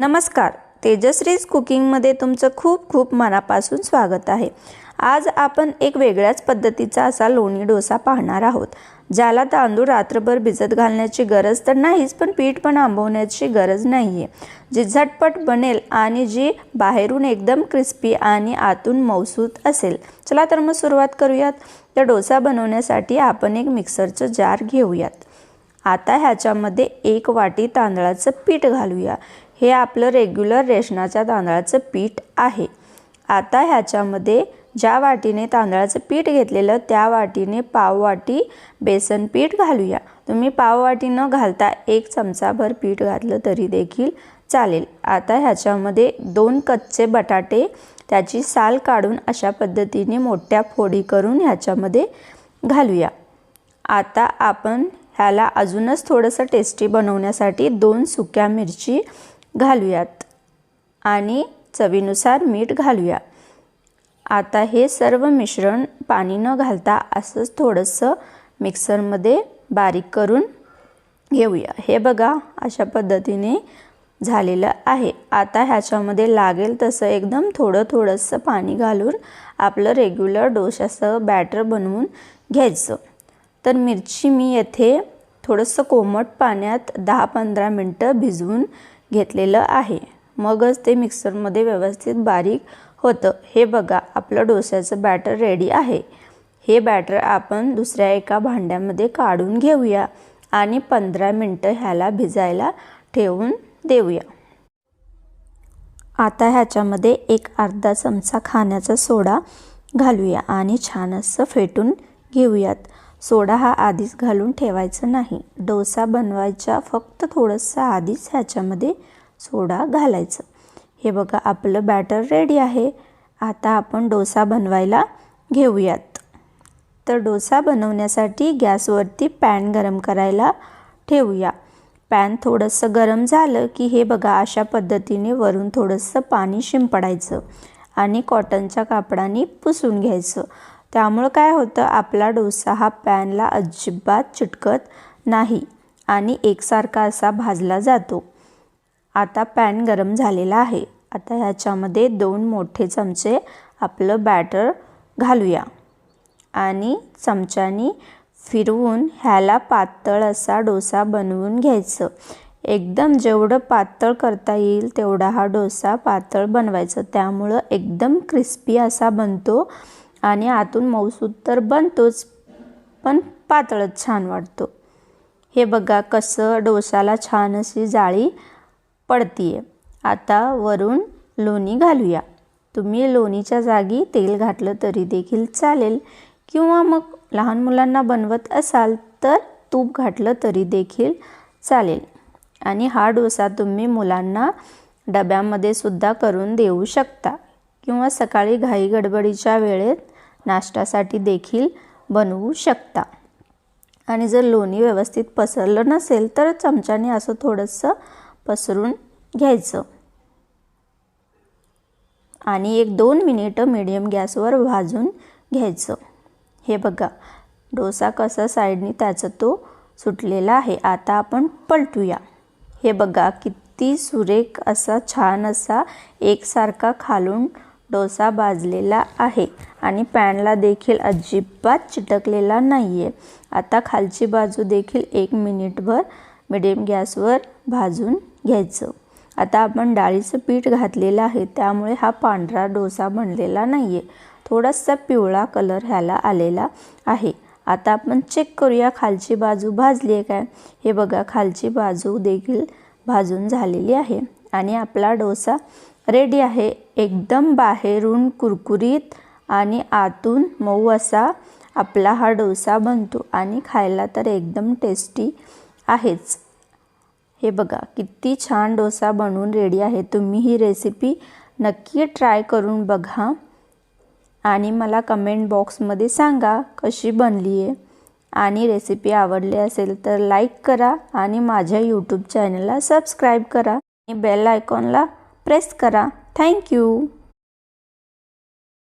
नमस्कार. तेजश्रीज कुकिंगमध्ये तुमचं खूप खूप मनापासून स्वागत आहे. आज आपण एक वेगळ्याच पद्धतीचा असा लोणी डोसा पाहणार आहोत. ज्याला तांदूळ रात्रभर भिजत घालण्याची गरज तर नाहीच पण पीठ पण आंबवण्याची गरज नाही आहे जी झटपट बनेल आणि जी बाहेरून एकदम क्रिस्पी आणि आतून मौसूत असेल. चला तर मग सुरुवात करूयात. तर डोसा बनवण्यासाठी आपण एक मिक्सरचं जार घेऊयात. आता ह्याच्यामध्ये एक वाटी तांदळाचं पीठ घालूया. हे आपलं रेग्युलर रेशनाच्या तांदळाचं पीठ आहे. आता ह्याच्यामध्ये ज्या वाटीने तांदळाचं पीठ घेतलेलं त्या वाटीने पाव वाटी बेसन पीठ घालूया. तुम्ही पाव वाटी न घालता एक चमचाभर पीठ घातलं तरी देखील चालेल. आता ह्याच्यामध्ये दोन कच्चे बटाटे त्याची साल काढून अशा पद्धतीने मोठ्या फोडी करून ह्याच्यामध्ये घालूया. आता आपण ह्याला अजूनच थोडंसं टेस्टी बनवण्यासाठी दोन सुक्या मिरची घालूयात. आणि चवीनुसार मीठ घालूया. आता हे सर्व मिश्रण पाणी न घालता असंच थोडंसं मिक्सरमध्ये बारीक करून घेऊया. हे बघा अशा पद्धतीने झालेलं आहे. आता ह्याच्यामध्ये लागेल तसं एकदम थोडं थोडंसं पाणी घालून आपलं रेग्युलर डोशाचं बॅटर बनवून घ्यायचं. तर मिरची मी येथे थोडंसं कोमट पाण्यात दहा पंधरा मिनटं भिजवून घेतलेलं आहे. मगच ते मिक्सरमध्ये व्यवस्थित बारीक होतं. हे बघा आपलं डोस्याचं बॅटर रेडी आहे. हे बॅटर आपण दुसऱ्या एका भांड्यामध्ये काढून घेऊया आणि पंधरा मिनटं ह्याला भिजायला ठेवून देऊया. आता ह्याच्यामध्ये एक अर्धा चमचा खाण्याचा सोडा घालूया आणि छान असं फेटून घेऊयात. सोडा हा आधीच घालून ठेवायचा नाही. डोसा बनवायच्या फक्त थोडंसं आधीच ह्याच्यामध्ये सोडा घालायचं. हे बघा आपलं बॅटर रेडी आहे. आता आपण डोसा बनवायला घेऊयात. तर डोसा बनवण्यासाठी गॅसवरती पॅन गरम करायला ठेवूया. पॅन थोडंसं गरम झालं की हे बघा अशा पद्धतीने वरून थोडंसं पाणी शिंपडायचं आणि कॉटनच्या कापडाने पुसून घ्यायचं. त्यामुळं काय होतं आपला डोसा हा पॅनला अजिबात चिटकत नाही आणि एकसारखा असा भाजला जातो. आता पॅन गरम झालेला आहे. आता ह्याच्यामध्ये दोन मोठे चमचे आपलं बॅटर घालूया. आणि चमच्यानी फिरवून ह्याला पातळ असा डोसा बनवून घ्यायचं. एकदम जेवढं पातळ करता येईल तेवढा हा डोसा पातळ बनवायचं. त्यामुळं एकदम क्रिस्पी असा बनतो आणि आतून मऊसूद तर बनतोच पण पातळच छान वाटतो. हे बघा कसं डोसाला छान अशी जाळी पडतीये. आता वरून लोणी घालूया. तुम्ही लोणीच्या जागी तेल घातलं तरी देखील चालेल. किंवा मग लहान मुलांना बनवत असाल तर तूप घातलं तरी देखील चालेल. आणि हा डोसा तुम्ही मुलांना डब्यामध्ये सुद्धा करून देऊ शकता. किंवा सकाळी घाई गडबडीच्या वेळेत नाश्त्यासाठी देखील बनवू शकता. आणि जर लोणी व्यवस्थित पसरलं नसेल तर चमच्याने असं थोडंसं पसरून घ्यायचं. आणि एक दोन मिनिटं मिडियम गॅसवर भाजून घ्यायचं. हे बघा डोसा कसा साईडनी त्याचा तो सुटलेला आहे. आता आपण पलटूया. हे बघा किती सुरेख असा छान असा एकसारखा खालून डोसा भाजलेला आहे आणि पॅनला देखील अजिबात चिटकलेला नाही आहे आता खालची बाजू देखील एक मिनिटभर मिडियम गॅसवर भाजून घ्यायचं. आता आपण डाळीचं पीठ घातलेलं आहे त्यामुळे हा पांढरा डोसा बनलेला नाही आहे थोडासा पिवळा कलर ह्याला आलेला आहे. आता आपण चेक करूया खालची बाजू भाजली आहे काय? हे बघा खालची बाजू देखील भाजून झालेली आहे आणि आपला डोसा रेडी आहे. एकदम बाहेरून कुरकुरीत आणि आतून मऊ असा आपला हा डोसा बनतो आणि खायला तर एकदम टेस्टी आहेच. हे बघा किती छान डोसा बनवून रेडी आहे. तुम्ही ही रेसिपी नक्की ट्राय करून बघा आणि मला कमेंट बॉक्समध्ये सांगा कशी बनली आहे. आणि रेसिपी आवडली असेल तर लाईक करा आणि माझ्या यूट्यूब चॅनलला सबस्क्राईब करा. आणि बेल आयकॉनला प्रेस करा. थँक्यू